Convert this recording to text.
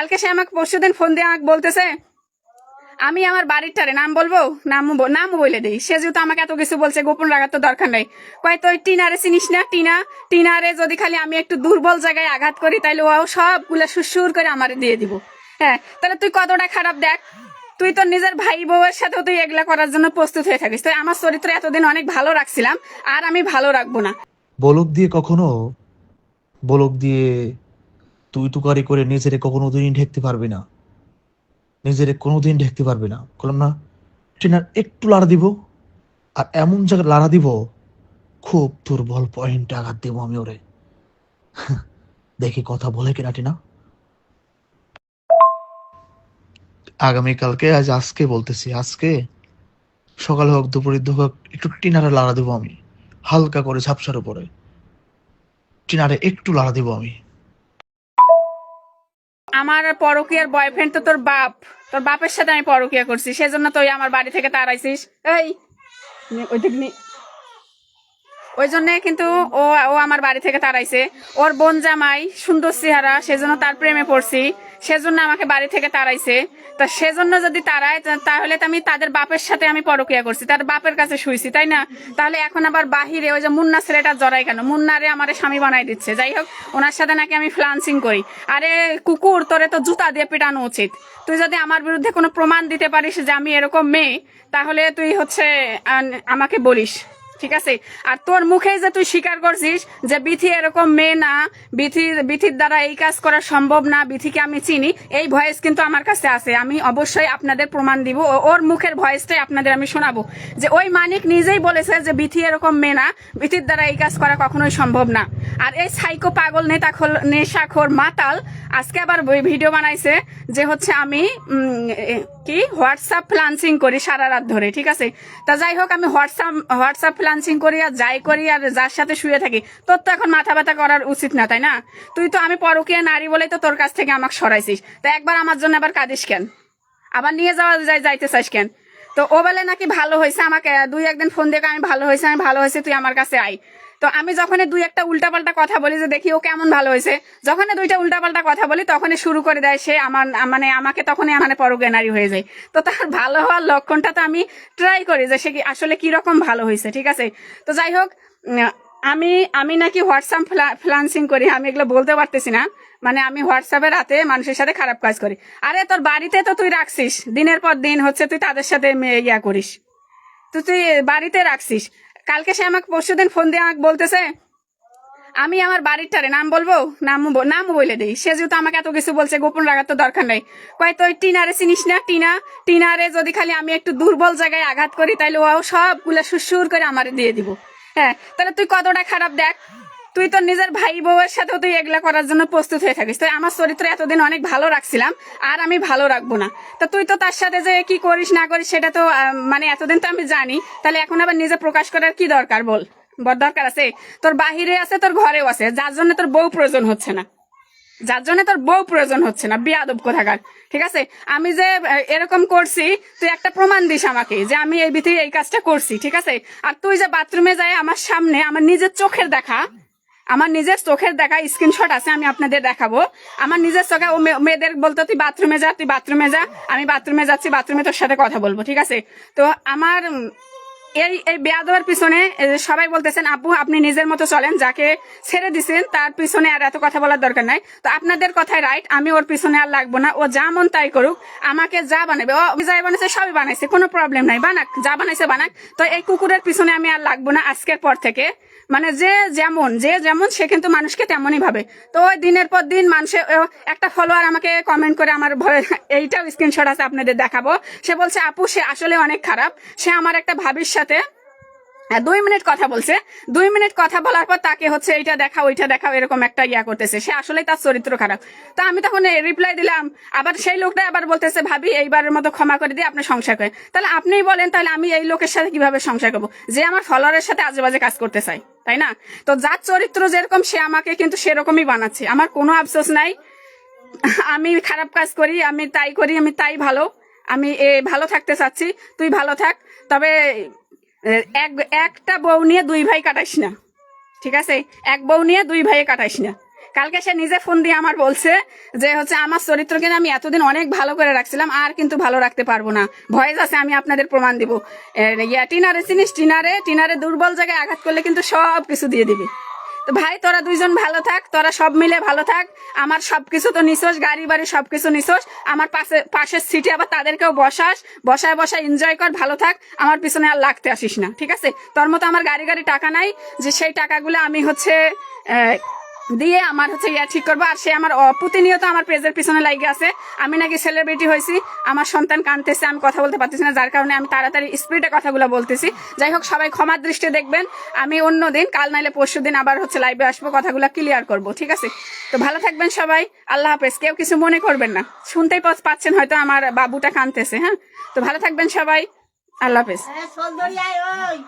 কালকে সে আমাকে পরশুদিন ফোন দিয়ে আমাকে বলতেছে, আমি আমার বাড়িরটারে নাম বলব? নাম নামও বলে দিই। সে যেহেতু আমাকে এত কিছু বলছে, গোপন রাখার তো দরকার নেই। কয় তুই টিনারে চিনিস না, টিনা? টিনারে যদি খালি আমি একটু দুর্বল জায়গায় আঘাত করি তাহলে ও সবগুলো সুসুর করে আমারে দিয়ে দিব। হ্যাঁ তাহলে তুই কতটা খারাপ দেখ? তুই তোর নিজের ভাই বউয়ের সাথেও তুই এগুলা করার জন্য প্রস্তুত হয়ে থাকিস। তুই আমার চরিত্র এতদিন অনেক ভালো রাখছিলাম, আর আমি ভালো রাখব না। বলক দিয়ে কখনো, বলক দিয়ে তুই তুকারি করে নিজেরে কখনো দিন ঢেকতে পারবি না। নিজেরে কোনোদিন ঢেকতে পারবি না। বললাম না, ট্রেনার, একটু লাড়া দিব, আর এমন জায়গায় লাড়া দিব, খুব দুর্বল পয়েন্টে আঘাত দিব আমি ওরে। দেখি কথা বলে কিনা, টিনা। আগামীকালকে আজ আজকে বলতেছি, আজকে সকালে হোক, দুপুরে হোক, একটু টিনারে লাড়া দিব আমি, হালকা করে ঝাপসার উপরে। টিনারে একটু লাড়া দিব আমি। আমার পরকিয়ার বয়ফ্রেন্ড তো তোর বাপ তোর বাপের সাথে আমি পরকিয়া করছি, সেজন্য তুই আমার বাড়ি থেকে তাড়াইছিস এই ওই দিক। ওই জন্য কিন্তু ও ও আমার বাড়ি থেকে তাড়াইছে। ওর বোন জামাই, সুন্দর চেহারা, সেজন্য তার প্রেমে পড়ছি। সেজন্য আমাকে বাড়ি থেকে তাড়াইছে। তা সেজন্য যদি তাড়ায় তাহলে তো আমি তাদের বাপের সাথে আমি পরকিয়া করছি। তার বাপের কাছে শুইছি, তাই না? তাহলে এখন আবার বাহিরে ওই যে মুন্না ছেলেটা জড়াই কেন? মুন্নারে আমার স্বামী বানাই দিচ্ছে। যাই হোক, ওনার সাথে নাকি আমি ফ্লান্সিং করি। আরে কুকুর, তোরে তো জুতা দিয়ে পেটানো উচিত। তুই যদি আমার বিরুদ্ধে কোনো প্রমাণ দিতে পারিস যে আমি এরকম মেয়ে, তাহলে তুই হচ্ছে আমাকে বলিস। ঠিক আছে? আর তোর মুখেই যে তুই স্বীকার করছিস যে বিথি এরকম মেয়ে না বিথির বিথির দ্বারা এই কাজ করা সম্ভব না, বিথিকে আমি চিনি, এই ভয়েস কিন্তু আমার কাছে আছে। আমি অবশ্যই আপনাদের প্রমাণ দিব ওর মুখের ভয়েসটাই আপনাদের আমি শোনাবো। যে ওই মানিক নিজেই বলেছে যে বিথি এরকম মেয়ে না, বিথির দ্বারা এই কাজ করা কখনোই সম্ভব না। আর এই সাইকো পাগল নেতা নেশাখোর মাতাল আজকে আবার ভিডিও বানাইছে যে হচ্ছে আমি কি? হোয়াটসঅ্যাপ ফ্লান্সিং করি সারা রাত ধরে, ঠিক আছে? তা যাই হোক, আমি হোয়াটসঅ্যাপ হোয়াটসঅ্যাপ ফ্লান্সিং করি আর যাই করি আর যার সাথে শুয়ে থাকি, তোর তো এখন মাথা ব্যথা করার উচিত না, তাই না? তুই তো আমি পরকীয়া নারী বলেই তো তোর কাছ থেকে আমাকে সরাইছিস। তো একবার আমার জন্য আবার কাঁদিস কেন? আবার নিয়ে যাওয়া যায়, যাইতে চাইস কেন? তো ও বলে নাকি ভালো হয়েছে আমাকে, দুই একদিন ফোন দেখে আমি ভালো হয়েছে, আমি ভালো হয়েছে, তুই আমার কাছে আই তো আমি যখন দুই একটা উল্টাপাল্টা কথা বলি যে দেখি ও কেমন ভালো হয়েছে যখন দুইটা উল্টাপাল্টা কথা বলি তখনই শুরু করে দেয় সে আমার মানে আমাকে তখনই মানে পরজ্ঞানারী হয়ে যায়। তো তার ভালো হওয়ার লক্ষণটা তো আমি ট্রাই করি যে সে আসলে কি রকম ভালো হয়েছে, ঠিক আছে? তো যাই হোক, আমি আমি নাকি হোয়াটসঅ্যাপ ফ্লান্সিং করি, আমি এগুলো বলতে পারতেছি না। মানে আমি হোয়াটসঅ্যাপে রাতে মানুষের সাথে খারাপ কাজ করি। আরে তোর বাড়িতে তো তুই রাখছিস, দিনের পর দিন হচ্ছে তুই তাদের সাথে ইয়া করিস। তো তুই বাড়িতে রাখছিস। কালকে সে আমাকে পরশু দিন ফোন দিয়ে আমাকে বলতেছে, আমি আমার বাড়িরটারে নাম বলব? নাম নামও বলে দিই। সে যেহেতু আমাকে এত কিছু বলছে, গোপন রাখার তো দরকার নেই। কয় তুই টিনারে চিনিস না? টিনা, টিনারে যদি খালি আমি একটু দুর্বল জায়গায় আঘাত করি তাহলে ও সবগুলো সুসুর করে আমারে দিয়ে দিব। হ্যাঁ তাহলে তুই কতটা খারাপ দেখ? তুই তোর নিজের ভাই বউয়ের সাথেও তুই এগুলা করার জন্য প্রস্তুত হয়ে থাকিস। তুই আমার চরিত্র এতদিন অনেক ভালো রাখছিলাম, আর আমি ভালো রাখব না। তা তুই তো তার সাথে যে কি করিস না করিস সেটা তো মানে এতদিন তো আমি জানি। তাহলে এখন আবার নিজে প্রকাশ করার কি দরকার বল? বড় দরকার আছে? তোর বাহিরে আছে, তোর ঘরেও আছে। যার জন্য তোর বউ প্রয়োজন হচ্ছে না। যার জন্য তোর বউ প্রয়োজন হচ্ছে না। বিয়াদব কোথাকার। ঠিক আছে? আমি যে এরকম করছি, তুই একটা প্রমাণ দিস আমাকে যে আমি এই ভিতরে এই কাজটা করছি। ঠিক আছে? আর তুই যে বাথরুমে যাই আমার সামনে, আমার নিজের চোখের দেখা আমার নিজের চোখের দেখা স্ক্রিনশট আছে, আমি আপনাদের দেখাবো। আমার নিজের চোখে ও মেয়েদের বলতো, তুই বাথরুমে যা, তুই বাথরুমে যা, আমি বাথরুমে যাচ্ছি বাথরুমে তোর সাথে কথা বলব ঠিক আছে? তো আমার এই এই বেয়া দেওয়ার পিছনে সবাই বলতেছেন, আপু, আপনি নিজের মতো চলেন, যাকে ছেড়ে দিছেন, তার পিছনে আর এত কথা বলার দরকার নাই। তো আপনাদের কথাই রাইট আমি ওর পিছনে আর লাগবো না, ও যা মন তাই করুক, আমাকে যা বানাবে, ও যাই বানাইছে সবই বানাইছে, কোনো প্রবলেম নাই, বানাক, যা বানাইছে বানাক। তো এই কুকুরের পিছনে আমি আর লাগবো না, আজকের পর থেকে। মানে যে যেমন যে যেমন সে কিন্তু মানুষকে তেমনই ভাবে। তো ওই দিনের পর দিন মানুষে ও, একটা ফলোয়ার আমাকে কমেন্ট করে আমার ভয়ে- এইটাও স্ক্রিনশট আছে আপনাদের দেখাবো। সে বলছে আপু সে আসলে অনেক খারাপ। সে আমার একটা ভাবির সাথে দুই মিনিট কথা বলছে। দুই মিনিট কথা বলার পর তাকে হচ্ছে এইটা দেখা ওইটা দেখা এরকম একটা ইয়া করতেছে। সে আসলে তার চরিত্র খারাপ। তা আমি তখন রিপ্লাই দিলাম। আবার সেই লোকটা আবার বলতেছে ভাবি এইবারের মতো ক্ষমা করে দিয়ে আপনি সংসার করেন। তাহলে আপনিই বলেন তাহলে আমি এই লোকের সাথে কীভাবে সংসার করব? যে আমার ফলোয়ারের সাথে আজে বাজে কাজ করতে চাই তাই না? তো যার চরিত্র যেরকম সে আমাকে কিন্তু সেরকমই বানাচ্ছে। আমার কোনো আফসোস নাই। আমি খারাপ কাজ করি, আমি তাই করি, আমি তাই ভালো। আমি এ, ভালো থাকতে চাচ্ছি, তুই ভালো থাক। তবে এক, একটা বউ নিয়ে দুই ভাই কাটাইস না। ঠিক আছে? এক বউ নিয়ে দুই ভাই কাটাইস না। কালকে সে নিজে ফোন দিয়ে আমার বলছে যে হচ্ছে আমার চরিত্রকে আমি এতদিন অনেক ভালো করে রাখছিলাম, আর কিন্তু ভালো রাখতে পারব না। ভয়েস আছে, আমি আপনাদের প্রমাণ দিব। ইয়া, টিনারে চিনিস? টিনারে টিনারে দুর্বল জায়গায় আঘাত করলে কিন্তু সব কিছু দিয়ে দিবি। তো ভাই, তোরা দুইজন ভালো থাক, তোরা সব মিলে ভালো থাক। আমার সবকিছু তো নিছোস, গাড়ি বাড়ি সবকিছু নিছোস। আমার পাশে, পাশের সিটে আবার তাদেরকেও বসাস। বসায় বসায় এনজয় কর, ভালো থাক। আমার পিছনে আর লাগতে আসিস না, ঠিক আছে? তোর মতো আমার গাড়ি গাড়ি টাকা নাই, যে সেই টাকাগুলো আমি হচ্ছে দিয়ে আমার হচ্ছে ইয়া ঠিক করব। আর সে আমার প্রতিনিয়ত আমার পেজের পিছনে লাগে আছে। আমি নাকি সেলিব্রিটি হয়েছি, আমার সন্তান কানতেছে আমি কথা বলতে পারতেছি না, যার কারণে আমি তাড়াতাড়ি স্পিডে কথাগুলো বলতেছি। যাই হোক, সবাই ক্ষমার দৃষ্টি দেখবেন। আমি অন্য দিন, কাল নাইলে পরশু দিন আবার হচ্ছে লাইভে আসব, কথাগুলো ক্লিয়ার করব, ঠিক আছে? তো ভালো থাকবেন সবাই, আল্লাহ হাফেজ। কেউ কিছু মনে করবেন না। শুনতেই পাচ্ছেন হয়তো আমার বাবুটা কানতেছে হ্যাঁ? তো ভালো থাকবেন সবাই, আল্লাহ হাফেজ। ওই।